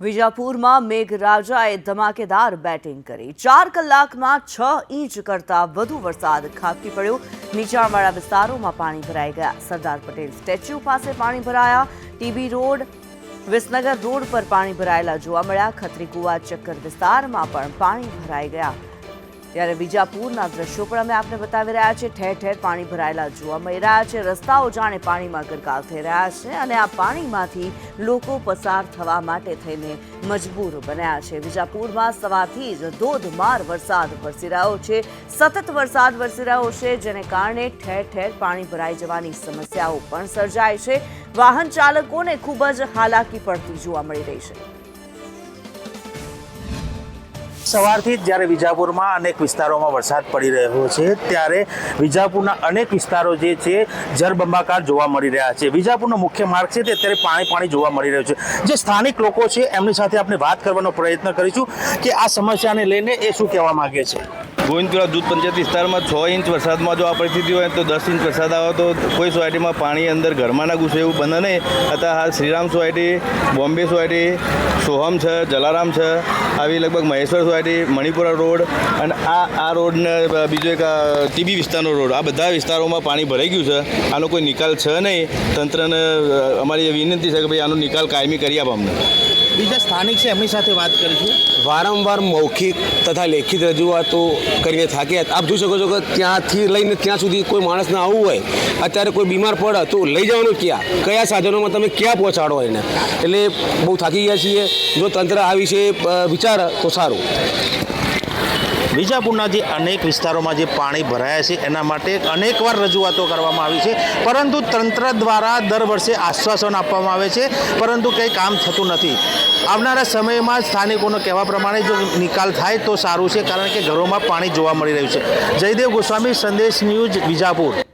વિજાપુરમાં મેઘરાજાએ ધમાકેદાર બેટિંગ કરી. ચાર કલાકમાં છ ઇંચ કરતા વધુ વરસાદ ખાબકી પડ્યો. નીચાણવાળા વિસ્તારોમાં પાણી ભરાઈ ગયા. સરદાર પટેલ સ્ટેચ્યુ પાસે પાણી ભરાયા. ટીબી રોડ, વિસનગર રોડ પર પાણી ભરાયેલા જોવા મળ્યા. ખત્રીકુવા ચક્કર વિસ્તારમાં પણ પાણી ભરાઈ ગયા. ત્યારે વિજાપુરના દ્રશ્યો પણ અમે આપને બતાવી રહ્યા છે ઠેર ઠેર પાણી ભરાયેલા જોવા મળી રહ્યા છે. રસ્તાઓ જાણે પાણીમાં ગરકાવ થઈ રહ્યા છે અને આ પાણીમાંથી લોકો પસાર થવા માટે થઈને મજબૂર બન્યા છે. વિજાપુરમાં સવારથી જ ધોધમાર વરસાદ વરસી રહ્યો છે. સતત વરસાદ વરસી રહ્યો છે, જેને કારણે ઠેર ઠેર પાણી ભરાઈ જવાની સમસ્યાઓ પણ સર્જાય છે. વાહન ચાલકોને ખૂબ જ હાલાકી પડતી જોવા મળી રહી છે. સવારથી જ જ્યારે વિજાપુરમાં અનેક વિસ્તારોમાં વરસાદ પડી રહ્યો છે, ત્યારે વિજાપુરના અનેક વિસ્તારો જે છે, જળબંબાકાર જોવા મળી રહ્યા છે. વિજાપુરનો મુખ્ય માર્ગ છે તે અત્યારે પાણી પાણી જોવા મળી રહ્યું છે. જે સ્થાનિક લોકો છે, એમની સાથે આપણે વાત કરવાનો પ્રયત્ન કરીશું કે આ સમસ્યાને લઈને એ શું કહેવા માગે છે? ગોવિંદપુરા દૂધ પંચાયત વિસ્તારમાં છ ઇંચ વરસાદમાં જો આ પરિસ્થિતિ હોય તો દસ ઇંચ વરસાદ આવે તો કોઈ સોસાયટીમાં પાણી અંદર ઘરમાં ના ઘૂસે એવું બને નહીં. અત્યારે હાલ શ્રીરામ સોસાયટી, બોમ્બે સોસાયટી, સોહમ છે, જલારામ છે, આવી લગભગ મહેશ્વર સોસાયટી, મણિપુરા રોડ અને આ આ રોડને બીજો એક ટીબી વિસ્તારનો રોડ. આ બધા વિસ્તારોમાં પાણી ભરાઈ ગયું છે. આનો કોઈ નિકાલ છે નહીં. તંત્રને અમારી વિનંતી છે કે ભાઈ આનો નિકાલ કાયમી કરી આપો અમને. બીજા સ્થાનિક છે, એમની સાથે વાત કરીશું. વારંવાર મૌખિક તથા લેખિત રજૂઆતો કરીને થાક્યા આપ જોઈ શકો છો કે ત્યાંથી લઈને ત્યાં સુધી કોઈ માણસને આવવું હોય, અત્યારે કોઈ બીમાર પડે તો લઈ જવાનું ક્યાં? કયા સાધનોમાં તમે ક્યાં પહોંચાડો એને? એટલે બહુ થાકી ગયા છીએ. જો તંત્ર આ વિશે વિચારે તો સારું. વિજાપુરના જે અનેક વિસ્તારોમાં જે પાણી ભરાયા છે, એના માટે અનેકવાર રજૂઆતો કરવામાં આવી છે. પરંતુ તંત્ર દ્વારા દર વર્ષે આશ્વાસન આપવામાં આવે છે, પરંતુ કંઈ કામ થતું નથી. આવનારા સમયમાં સ્થાનિકોનો કહેવા પ્રમાણે જો નિકાલ થાય તો સારું છે, કારણ કે ઘરોમાં પાણી જોવા મળી રહ્યું છે. જયદેવ ગોસ્વામી, સંદેશ ન્યૂઝ વિજાપુર.